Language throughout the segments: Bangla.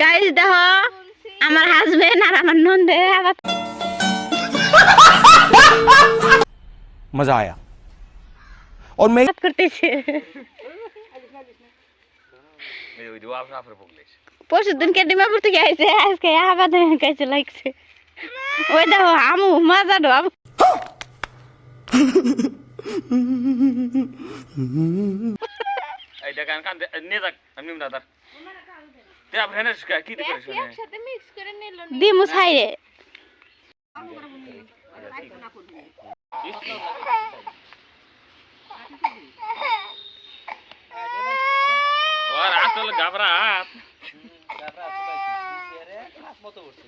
গাইজ দেখো আমার হাজবেন্ড আর আমার নন্দে আবার मजा आया और मैं করতেছে ওই যে আপনার আপনার বকলেস পরশু দিন কে ডিমাপুর থেকে আইছে আজকে আবার কাছে লাগছে ওই দেখো আমু মজা ডো আমু এই দেখেন কান নিয়ে যাক আমি না তার তে হেনে কি দিতে শুনে দিমু ছাইরে ওর আসল গাবরা হাত। পারা না একটু রেবে গেছে শক্ত হচ্ছে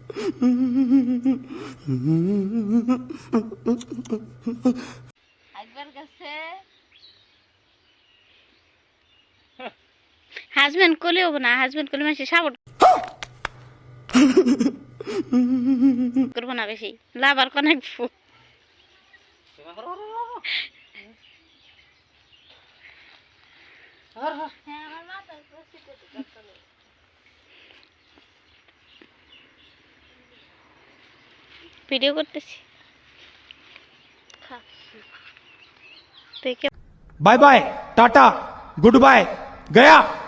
হাজবেন্ড কলে হব না হাজবেন্ড কলে মাসে সাপোর্ট করব না বেশি। লাভার কনেক ভিডিও করতেছি। Bye bye tata good bye Gaya